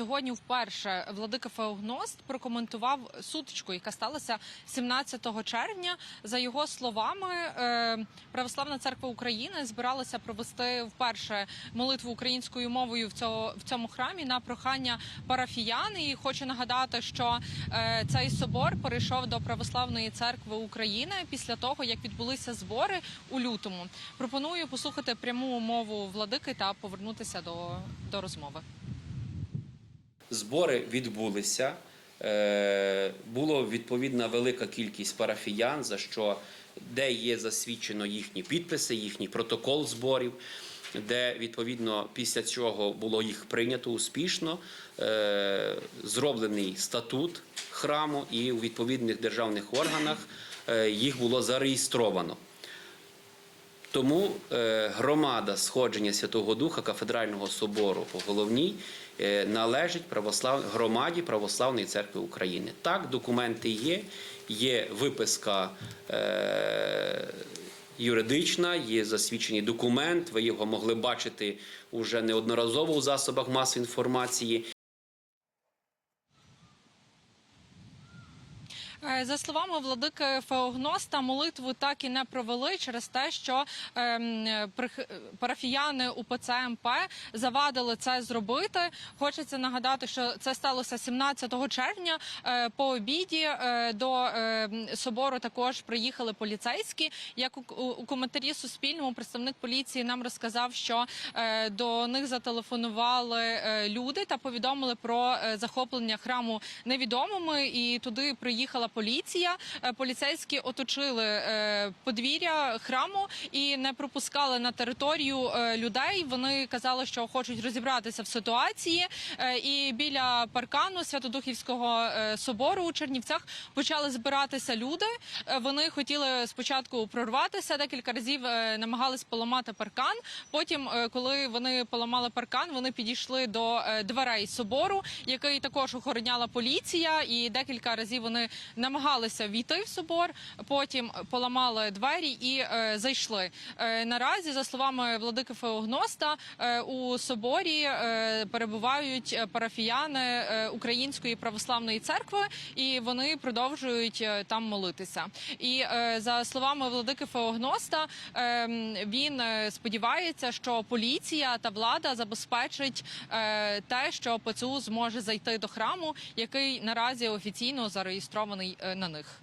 Сьогодні вперше владика Феогност прокоментував сутичку, яка сталася 17 червня. За його словами, е, Православна церква України збиралася провести вперше молитву українською мовою в цьому, в цьому храмі на прохання парафіян. І хочу нагадати, що е, цей собор перейшов до Православної церкви України після того, як відбулися збори у лютому. Пропоную послухати пряму мову владики та повернутися до, до розмови. Збори відбулися. Е, Було відповідна велика кількість парафіян, за що де є засвідчено їхні підписи, їхній протокол зборів, де відповідно після цього було їх прийнято успішно. е, Зроблений статут храму, і у відповідних державних органах е, їх було зареєстровано. Тому е, громада сходження Святого Духа Кафедрального собору по головній е, належить православ... громаді Православної церкви України. Так, документи є, є виписка е... юридична, є засвідчений документ. Ви його могли бачити уже неодноразово у засобах масової інформації. За словами владики Феогноста, молитву так і не провели через те, що ем, парафіяни УПЦ МП завадили це зробити. Хочеться нагадати, що це сталося 17 червня. Е, По обіді е, до ем, собору також приїхали поліцейські. Як у, коментарі Суспільному представник поліції нам розказав, що е, до них зателефонували е, люди та повідомили про е, захоплення храму невідомими, і туди приїхала поліція. Е, Поліцейські оточили е, подвір'я храму і не пропускали на територію е, людей. Вони казали, що хочуть розібратися в ситуації. І біля паркану Святодухівського собору у Чернівцях почали збиратися люди. Вони хотіли спочатку прорватися декілька разів, намагались поламати паркан. Потім, коли вони поламали паркан, вони підійшли до дверей собору, який також охороняла поліція, і декілька разів вони намагалися війти в собор. Потім поламали двері і е, зайшли. Е, наразі, за словами владики Феогноста, е, у соборі перебувають парафіяни Української православної церкви, і вони продовжують там молитися. І за словами владики Феогноста, він сподівається, що поліція та влада забезпечить те, що ПЦУ зможе зайти до храму, який наразі офіційно зареєстрований е, на них.